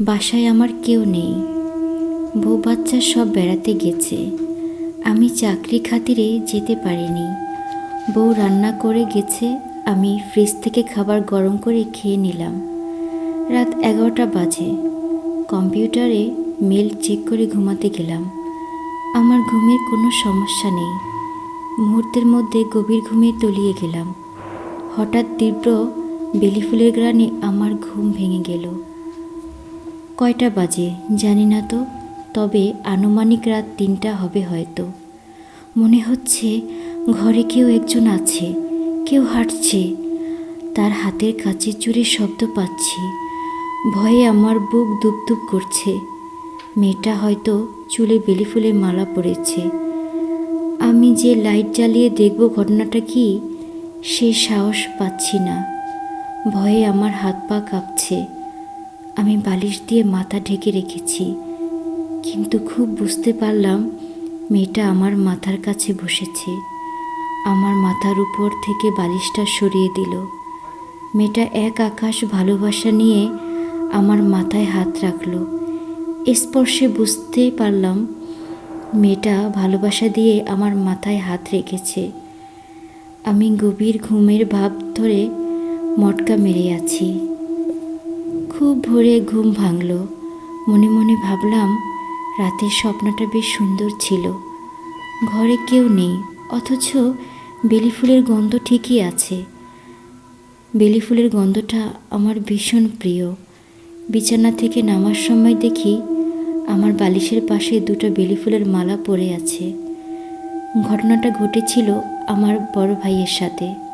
বাসায় আমার কেউ নেই। বউ বাচ্চা সব বেড়াতে গেছে। আমি চাকরি খাতিরে যেতে পারিনি। বউ রান্না করে গেছে, আমি ফ্রিজ থেকে খাবার গরম করে খেয়ে নিলাম। রাত এগারোটা বাজে। কম্পিউটারে মেল চেক করে ঘুমাতে গেলাম। আমার ঘুমের কোনো সমস্যা নেই। মুহূর্তের মধ্যে গভীর ঘুমে তলিয়ে গেলাম। হঠাৎ তীব্র বেলি ফুলের গ্রানে আমার ঘুম ভেঙে গেল। কয়টা বাজে জানি না তো, তবে আনুমানিক রাত তিনটা হবে হয়তো। মনে হচ্ছে ঘরে কেউ একজন আছে, কেউ হাঁটছে। তার হাতের কাছে চুরির শব্দ পাচ্ছি। ভয়ে আমার বুক দুপদুপ করছে। মেয়েটা হয়তো চুলে বেলি ফুলের মালা পড়েছে আমি যে লাইট জ্বালিয়ে দেখব ঘটনাটা কি, সে সাহস পাচ্ছি না। ভয়ে আমার হাত পা কাঁপছে। আমি বালিশ দিয়ে মাথা ঢেকে রেখেছি, কিন্তু খুব বুঝতে পারলাম মেয়েটা আমার মাথার কাছে বসেছে। আমার মাথার উপর থেকে বালিশটা সরিয়ে দিল। মেয়েটা এক আকাশ ভালোবাসা নিয়ে আমার মাথায় হাত রাখল। স্পর্শে বুঝতে পারলাম মেয়েটা ভালোবাসা দিয়ে আমার মাথায় হাত রেখেছে। আমি গভীর ঘুমের ভাব ধরে মটকা মেরে আছি। খুব ভোরে ঘুম ভাঙল। মনে মনে ভাবলাম, রাতের স্বপ্নটা বেশ সুন্দর ছিল। ঘরে কেউ নেই, অথচ বেলি ফুলের গন্ধ ঠিকই আছে। বেলি ফুলের গন্ধটা আমার ভীষণ প্রিয়। বিছানা থেকে নামার সময় দেখি, আমার বালিশের পাশে দুটো বেলি ফুলের মালা পড়ে আছে। ঘটনাটা ঘটেছিল আমার বড় ভাইয়ের সাথে।